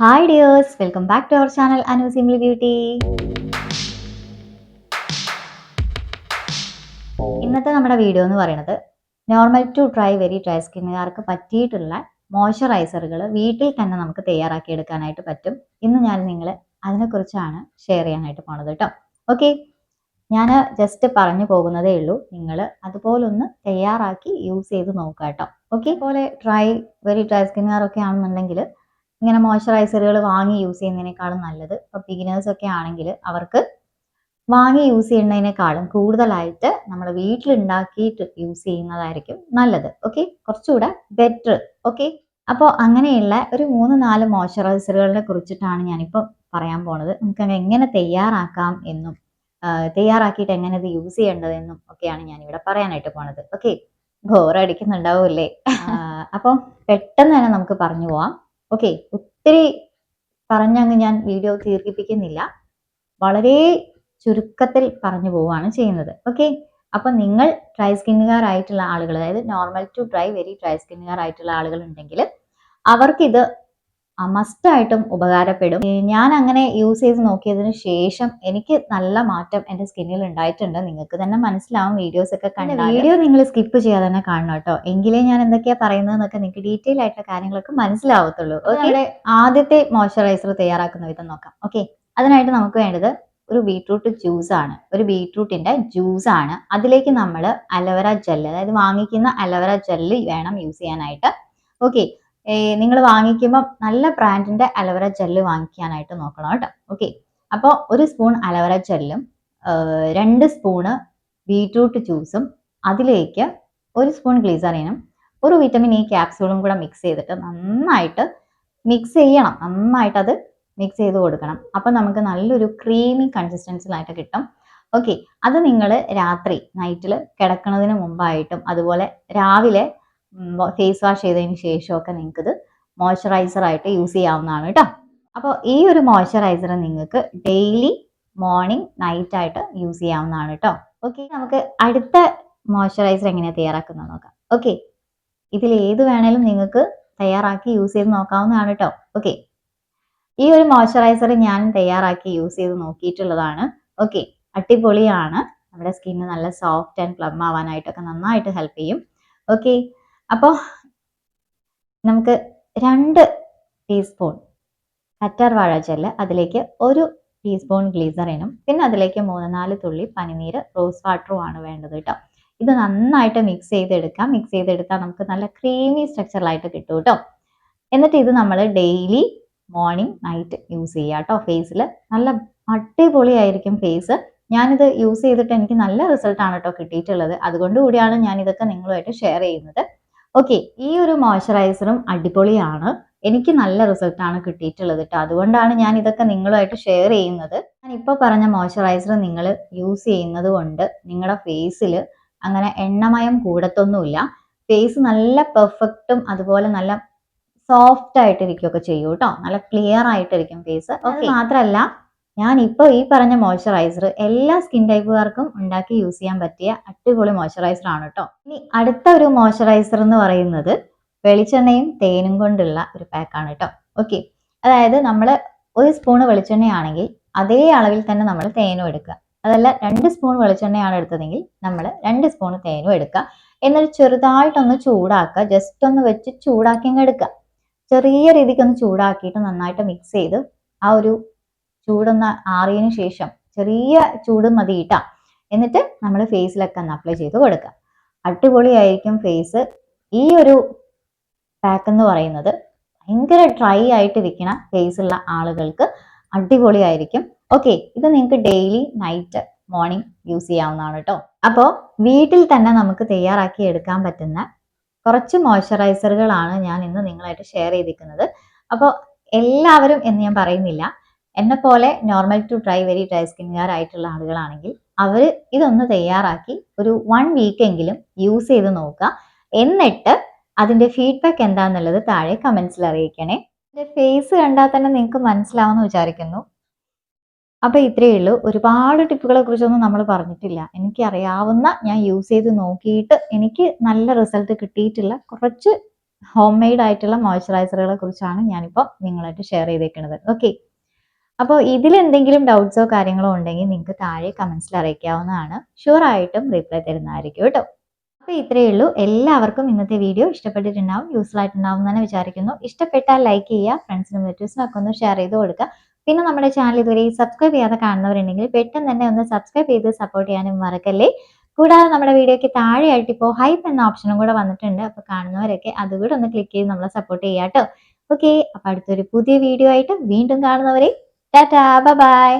Hi dears welcome back to our channel Anu single beauty ഇന്നത്തെ നമ്മുടെ video എന്ന് പറയുന്നത് normal to dry very dry സ്കിന്നുകാർക്ക് പറ്റിയിട്ടുള്ള മോയ്സ്ചറൈസറുകൾ വീട്ടിൽ തന്നെ നമുക്ക് തയ്യാറാക്കി എടുക്കാനായിട്ട് പറ്റും. ഇന്ന് ഞാൻ നിങ്ങളെ അതിനെക്കുറിച്ചാണ് ഷെയർ ചെയ്യാനായിട്ട് പോണത് കേട്ടോ ഓക്കെ ഞാൻ ജസ്റ്റ് പറഞ്ഞു പോകുന്നതേ ഉള്ളൂ. നിങ്ങൾ അതുപോലൊന്ന് തയ്യാറാക്കി യൂസ് ചെയ്ത് നോക്കുക കേട്ടോ ഓക്കെ പോലെ ഡ്രൈ വെരി ഡ്രൈ സ്കിന്നുകാരൊക്കെ ആണെന്നുണ്ടെങ്കിൽ ഇങ്ങനെ മോയ്സ്ചറൈസറുകൾ വാങ്ങി യൂസ് ചെയ്യുന്നതിനേക്കാളും നല്ലത്. ഇപ്പോൾ ബിഗിനേഴ്സ് ഒക്കെ ആണെങ്കിൽ അവർക്ക് വാങ്ങി യൂസ് ചെയ്യുന്നതിനേക്കാളും കൂടുതലായിട്ട് നമ്മൾ വീട്ടിലുണ്ടാക്കിയിട്ട് യൂസ് ചെയ്യുന്നതായിരിക്കും നല്ലത്. ഓക്കെ കുറച്ചുകൂടെ ബെറ്റർ ഓക്കെ അപ്പോൾ അങ്ങനെയുള്ള ഒരു മൂന്ന് നാല് മോയ്സ്ചറൈസറുകളെ കുറിച്ചിട്ടാണ് ഞാനിപ്പോൾ പറയാൻ പോണത്. നമുക്ക് എങ്ങനെ തയ്യാറാക്കാം എന്നും തയ്യാറാക്കിയിട്ട് എങ്ങനെ ഇത് യൂസ് ചെയ്യേണ്ടതെന്നും ഒക്കെയാണ് ഞാനിവിടെ പറയാനായിട്ട് പോണത്. ഓക്കെ ബോറടിക്കുന്നുണ്ടാവില്ലേ അപ്പം പെട്ടെന്ന് തന്നെ നമുക്ക് പറഞ്ഞു പോവാം. ഓക്കെ ഒത്തിരി പറഞ്ഞങ്ങ് ഞാൻ വീഡിയോ ദീർഘിപ്പിക്കുന്നില്ല. വളരെ ചുരുക്കത്തിൽ പറഞ്ഞു പോവുകയാണ് ചെയ്യുന്നത്. ഓക്കെ അപ്പം നിങ്ങൾ ഡ്രൈ സ്കിന്നുകാരായിട്ടുള്ള ആളുകൾ അതായത് normal to dry very dry സ്കിന്നുകാരായിട്ടുള്ള ആളുകൾ ഉണ്ടെങ്കിൽ അവർക്കിത് മസ്റ്റായിട്ടും ഉപകാരപ്പെടും. ഞാൻ അങ്ങനെ യൂസ് ചെയ്ത് നോക്കിയതിന് ശേഷം എനിക്ക് നല്ല മാറ്റം എന്റെ സ്കിന്നിൽ ഉണ്ടായിട്ടുണ്ട്. നിങ്ങൾക്ക് തന്നെ മനസ്സിലാവും വീഡിയോസ് ഒക്കെ കണ്ട വീഡിയോ നിങ്ങൾ സ്കിപ്പ് ചെയ്യാതെ തന്നെ കാണണം കേട്ടോ. എങ്കിലേ ഞാൻ എന്തൊക്കെയാ പറയുന്നതെന്നൊക്കെ നിങ്ങൾക്ക് ഡീറ്റെയിൽ ആയിട്ടുള്ള കാര്യങ്ങളൊക്കെ മനസ്സിലാവത്തുള്ളൂ. ഓക്കെ? ആദ്യത്തെ മോയ്സ്ചറൈസർ തയ്യാറാക്കുന്ന വിധം നോക്കാം. ഓക്കെ? അതിനായിട്ട് നമുക്ക് വേണ്ടത് ഒരു ബീട്രൂട്ട് ജ്യൂസ് ആണ്. ഒരു ബീട്രൂട്ടിന്റെ ജ്യൂസ് ആണ്. അതിലേക്ക് നമ്മൾ അലോവറ ജെല്ല് അതായത് വാങ്ങിക്കുന്ന അലോവറ ജെല്ല് വേണം യൂസ് ചെയ്യാനായിട്ട്. ഓക്കെ? നിങ്ങൾ വാങ്ങിക്കുമ്പോൾ നല്ല ബ്രാൻഡിന്റെ അലവറ ജെല്ല് വാങ്ങിക്കാനായിട്ട് നോക്കണം കേട്ടോ. ഓക്കെ. അപ്പോൾ ഒരു സ്പൂൺ അലവറ ജെല്ലും രണ്ട് സ്പൂണ് ബീട്രൂട്ട് ജ്യൂസും അതിലേക്ക് ഒരു സ്പൂൺ ഗ്ലിസറിനും ഒരു വിറ്റമിൻ ഇ ക്യാപ്സ്യൂളും കൂടെ മിക്സ് ചെയ്തിട്ട് നന്നായിട്ട് മിക്സ് ചെയ്യണം. നന്നായിട്ട് അത് മിക്സ് ചെയ്ത് കൊടുക്കണം. അപ്പം നമുക്ക് നല്ലൊരു ക്രീമി കൺസിസ്റ്റൻസിലായിട്ട് കിട്ടും. ഓക്കെ. അത് നിങ്ങൾ രാത്രി നൈറ്റിൽ കിടക്കുന്നതിന് മുമ്പായിട്ടും അതുപോലെ രാവിലെ ഫേസ് വാഷ് ചെയ്തതിന് ശേഷമൊക്കെ നിങ്ങൾക്കിത് മോയ്സ്ചറൈസർ ആയിട്ട് യൂസ് ചെയ്യാവുന്നതാണ് കേട്ടോ. അപ്പോൾ ഈ ഒരു മോയ്സ്ചറൈസർ നിങ്ങൾക്ക് ഡെയിലി മോർണിംഗ് നൈറ്റ് ആയിട്ട് യൂസ് ചെയ്യാവുന്നതാണ് കേട്ടോ. ഓക്കെ നമുക്ക് അടുത്ത മോയ്സ്ചറൈസർ എങ്ങനെയാണ് തയ്യാറാക്കുന്നത് നോക്കാം. ഓക്കെ ഇതിൽ ഏത് വേണേലും നിങ്ങൾക്ക് തയ്യാറാക്കി യൂസ് ചെയ്ത് നോക്കാവുന്നതാണ് കേട്ടോ. ഓക്കെ ഈ ഒരു മോയ്സ്ചറൈസർ ഞാൻ തയ്യാറാക്കി യൂസ് ചെയ്ത് നോക്കിയിട്ടുള്ളതാണ്. ഓക്കെ അടിപൊളിയാണ്. നമ്മുടെ സ്കിന്ന് നല്ല സോഫ്റ്റ് ആൻഡ് പ്ലം ആവാനായിട്ടൊക്കെ നന്നായിട്ട് ഹെൽപ്പ് ചെയ്യും. ഓക്കെ അപ്പോൾ നമുക്ക് രണ്ട് ടീസ്പൂൺ കറ്റാർ വാഴ ജെല്ല് അതിലേക്ക് ഒരു ടീസ്പൂൺ ഗ്ലീസറിനും പിന്നെ അതിലേക്ക് മൂന്ന് നാല് തുള്ളി പനിനീര് റോസ് വാട്ടറും ആണ് വേണ്ടത് കേട്ടോ. ഇത് നന്നായിട്ട് മിക്സ് ചെയ്തെടുക്കാം. മിക്സ് ചെയ്തെടുത്താൽ നമുക്ക് നല്ല ക്രീമി സ്ട്രക്ചറിലായിട്ട് കിട്ടും കേട്ടോ. എന്നിട്ട് ഇത് നമ്മൾ ഡെയിലി മോർണിംഗ് നൈറ്റ് യൂസ് ചെയ്യുക കേട്ടോ. ഫേസിൽ നല്ല അടിപൊളിയായിരിക്കും ഫേസ് ഞാനിത് യൂസ് ചെയ്തിട്ട് എനിക്ക് നല്ല റിസൾട്ടാണ് കേട്ടോ കിട്ടിയിട്ടുള്ളത്. അതുകൊണ്ട് കൂടിയാണ് ഞാൻ ഇതൊക്കെ നിങ്ങളുമായിട്ട് ഷെയർ ചെയ്യുന്നത്. ഓക്കെ ഈ ഒരു മോയ്സ്ചറൈസറും അടിപൊളിയാണ്. എനിക്ക് നല്ല റിസൾട്ടാണ് കിട്ടിയിട്ടുള്ളത് കേട്ടോ അതുകൊണ്ടാണ് ഞാൻ ഇതൊക്കെ നിങ്ങളുമായിട്ട് ഷെയർ ചെയ്യുന്നത്. ഞാൻ ഇപ്പോൾ പറഞ്ഞ മോയ്സ്ചറൈസർ നിങ്ങൾ യൂസ് ചെയ്യുന്നത് കൊണ്ട് നിങ്ങളുടെ ഫേസിൽ അങ്ങനെ എണ്ണമയം കൂടത്തൊന്നുമില്ല. ഫേസ് നല്ല പെർഫെക്റ്റും അതുപോലെ നല്ല സോഫ്റ്റ് ആയിട്ടിരിക്കുകയൊക്കെ ചെയ്യും കേട്ടോ നല്ല ക്ലിയർ ആയിട്ടിരിക്കും ഫേസ് ഓക്കെ മാത്രമല്ല ഞാൻ ഇപ്പോൾ ഈ പറഞ്ഞ മോയ്സ്ചറൈസർ എല്ലാ സ്കിൻ ടൈപ്പുകാർക്കും ഉണ്ടാക്കി യൂസ് ചെയ്യാൻ പറ്റിയ അടിപൊളി മോയ്സ്ചറൈസർ ആണ് കേട്ടോ ഇനി അടുത്ത ഒരു മോയ്സ്ചറൈസർ എന്ന് പറയുന്നത് വെളിച്ചെണ്ണയും തേനും കൊണ്ടുള്ള ഒരു പാക്കാണ് കേട്ടോ ഓക്കെ അതായത് നമ്മൾ ഒരു സ്പൂൺ വെളിച്ചെണ്ണയാണെങ്കിൽ അതേ അളവിൽ തന്നെ നമ്മൾ തേനും എടുക്കുക. അതല്ല രണ്ട് സ്പൂൺ വെളിച്ചെണ്ണയാണ് എടുത്തതെങ്കിൽ നമ്മൾ രണ്ട് സ്പൂൺ തേനും എടുക്കുക. എന്നിട്ട് ചെറുതായിട്ടൊന്ന് ചൂടാക്കുക. ജസ്റ്റ് ഒന്ന് വെച്ച് ചൂടാക്കി എടുക്കുക. ചെറിയ രീതിക്ക് ഒന്ന് ചൂടാക്കിയിട്ട് നന്നായിട്ട് മിക്സ് ചെയ്ത് ആ ഒരു ചൂടൊന്ന് ആറിയതിനു ശേഷം ചെറിയ ചൂട് മതി കിട്ടാം എന്നിട്ട് നമ്മൾ ഫേസിലൊക്കെ ഒന്ന് അപ്ലൈ ചെയ്ത് കൊടുക്കുക അടിപൊളിയായിരിക്കും ഫേസ് ഈ ഒരു പാക്ക് എന്ന് പറയുന്നത് ഭയങ്കര ഡ്രൈ ആയിട്ട് വിൽക്കണ ഫേസുള്ള ആളുകൾക്ക് അടിപൊളിയായിരിക്കും. ഓക്കെ ഇത് നിങ്ങൾക്ക് ഡെയിലി നൈറ്റ് മോർണിംഗ് യൂസ് ചെയ്യാവുന്നതാണ് കേട്ടോ അപ്പോൾ വീട്ടിൽ തന്നെ നമുക്ക് തയ്യാറാക്കി എടുക്കാൻ പറ്റുന്ന കുറച്ച് മോയ്സ്ചറൈസറുകളാണ് ഞാൻ ഇന്ന് നിങ്ങളായിട്ട് ഷെയർ ചെയ്തിരിക്കുന്നത്. അപ്പോൾ എല്ലാവരും എന്ന് ഞാൻ പറയുന്നില്ല. എന്നെ പോലെ normal to dry very dry സ്കിന്നുകാരായിട്ടുള്ള ആളുകളാണെങ്കിൽ അവർ ഇതൊന്ന് തയ്യാറാക്കി ഒരു വൺ വീക്കെങ്കിലും യൂസ് ചെയ്ത് നോക്കുക. എന്നിട്ട് അതിന്റെ ഫീഡ്ബാക്ക് എന്താണെന്നുള്ളത് താഴെ കമന്റ്സിൽ അറിയിക്കണേ. എന്റെ ഫേസ് കണ്ടാൽ തന്നെ നിങ്ങൾക്ക് മനസ്സിലാവുമെന്ന് വിചാരിക്കുന്നു. അപ്പൊ ഇത്രയേ ഉള്ളൂ. ഒരുപാട് ടിപ്പുകളെ കുറിച്ചൊന്നും നമ്മൾ പറഞ്ഞിട്ടില്ല. എനിക്ക് അറിയാവുന്ന ഞാൻ യൂസ് ചെയ്ത് നോക്കിയിട്ട് എനിക്ക് നല്ല റിസൾട്ട് കിട്ടിയിട്ടുള്ള കുറച്ച് ഹോം മെയ്ഡ് ആയിട്ടുള്ള മോയ്സ്ചറൈസറുകളെ കുറിച്ചാണ് ഞാനിപ്പോൾ നിങ്ങളായിട്ട് ഷെയർ ചെയ്തേക്കുന്നത് ഓക്കെ അപ്പോൾ ഇതിൽ എന്തെങ്കിലും ഡൗട്ട്സോ കാര്യങ്ങളോ ഉണ്ടെങ്കിൽ നിങ്ങൾക്ക് താഴെ കമൻസിൽ അറിയിക്കാവുന്നതാണ്. ഷുവർ ആയിട്ടും റിപ്ലൈ തരുന്നതായിരിക്കും കേട്ടോ. അപ്പോൾ ഇത്രയേ ഉള്ളൂ. എല്ലാവർക്കും ഇന്നത്തെ വീഡിയോ ഇഷ്ടപ്പെട്ടിട്ടുണ്ടാവും യൂസ്ഫുൾ ആയിട്ടുണ്ടാവും എന്ന് വിചാരിക്കുന്നു. ഇഷ്ടപ്പെട്ടാൽ ലൈക്ക് ചെയ്യുക ഫ്രണ്ട്സിനും റിലേറ്റീവ്സിനും ഒക്കെ ഒന്ന് ഷെയർ ചെയ്ത് കൊടുക്കുക. പിന്നെ നമ്മുടെ ചാനൽ ഇതുവരെ സബ്സ്ക്രൈബ് ചെയ്യാതെ കാണുന്നവരുണ്ടെങ്കിൽ പെട്ടെന്ന് തന്നെ ഒന്ന് സബ്സ്ക്രൈബ് ചെയ്ത് സപ്പോർട്ട് ചെയ്യാനും മറക്കല്ലേ? കൂടാതെ നമ്മുടെ വീഡിയോയ്ക്ക് താഴെയായിട്ട് ഇപ്പോൾ ഹൈപ്പ് എന്ന ഓപ്ഷനും കൂടെ വന്നിട്ടുണ്ട്. അപ്പോൾ കാണുന്നവരൊക്കെ അതുകൂടെ ഒന്ന് ക്ലിക്ക് ചെയ്ത് നമ്മളെ സപ്പോർട്ട് ചെയ്യാം കേട്ടോ. ഓക്കെ അപ്പോൾ അടുത്തൊരു പുതിയ വീഡിയോ ആയിട്ട് വീണ്ടും കാണുന്നവരെ ടാറ്റാ ബൈ